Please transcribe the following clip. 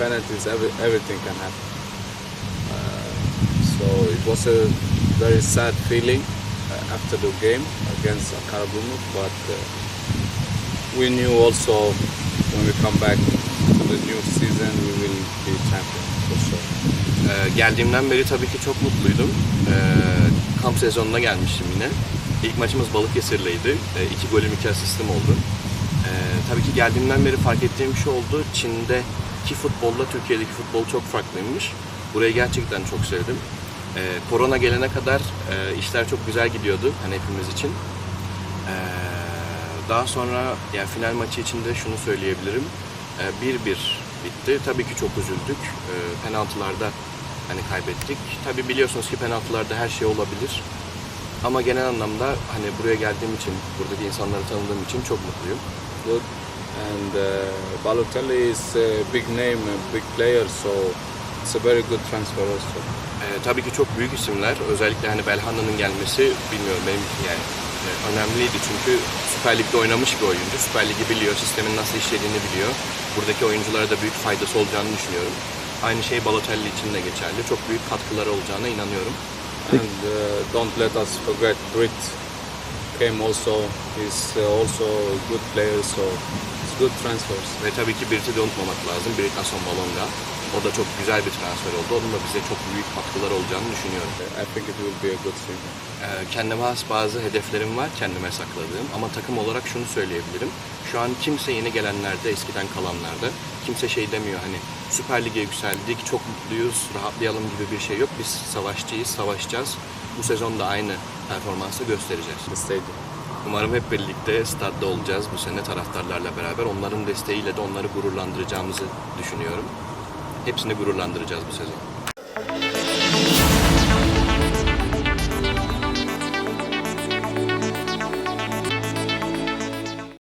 penalties, every, everything can happen. Uh, so it was a very sad feeling uh, after the game against Karabumuk, but uh, we knew also when we come back to the new season we will be champions for sure. Ee, geldiğimden beri tabii ki çok mutluydum. Ee, kamp sezonuna gelmiştim yine. İlk maçımız Balıkesir'leydi. Ee, iki golüm iki asistim oldu. Ee, tabii ki geldiğimden beri fark ettiğim şey oldu. Çin'deki futbolla Türkiye'deki futbol çok farklıymış. Burayı gerçekten çok sevdim. Ee, korona gelene kadar e, işler çok güzel gidiyordu hani hepimiz için. Ee, daha sonra yani final maçı için de şunu söyleyebilirim. Ee, 1-1 bitti. Tabii ki çok üzüldük. Ee, penaltılarda hani kaybettik. Tabii biliyorsunuz ki penaltılarda her şey olabilir. Ama genel anlamda hani buraya geldiğim için, buradaki insanları tanıdığım için çok mutluyum. And uh, Balotelli is a big name, a big player, so it's a very good transfer also. Ee, tabii ki çok büyük isimler. Özellikle hani Belhanda'nın gelmesi bilmiyorum benim için yani e, önemliydi çünkü Süper Lig'de oynamış bir oyuncu. Süper Lig'i biliyor, sistemin nasıl işlediğini biliyor. Buradaki oyunculara da büyük faydası olacağını düşünüyorum. Aynı şey Balotelli için de geçerli. Çok büyük katkıları olacağına inanıyorum. And uh, don't let us forget Brit came also. He's uh, also a good player, so it's good transfers. Ve tabii ki Birit'i de unutmamak lazım. Birit Ason Balonga. O da çok güzel bir transfer oldu. Onun da bize çok büyük katkıları olacağını düşünüyorum. I think it will be a good thing. Ee, kendime has bazı hedeflerim var, kendime sakladığım. Ama takım olarak şunu söyleyebilirim. Şu an kimse yeni gelenlerde, eskiden kalanlarda kimse şey demiyor hani Süper Lig'e yükseldik, çok mutluyuz, rahatlayalım gibi bir şey yok. Biz savaşçıyız, savaşacağız. Bu sezon da aynı performansı göstereceğiz. Stadium. Umarım hep birlikte stadda olacağız bu sene taraftarlarla beraber. Onların desteğiyle de onları gururlandıracağımızı düşünüyorum. Hepsini gururlandıracağız bu sezon.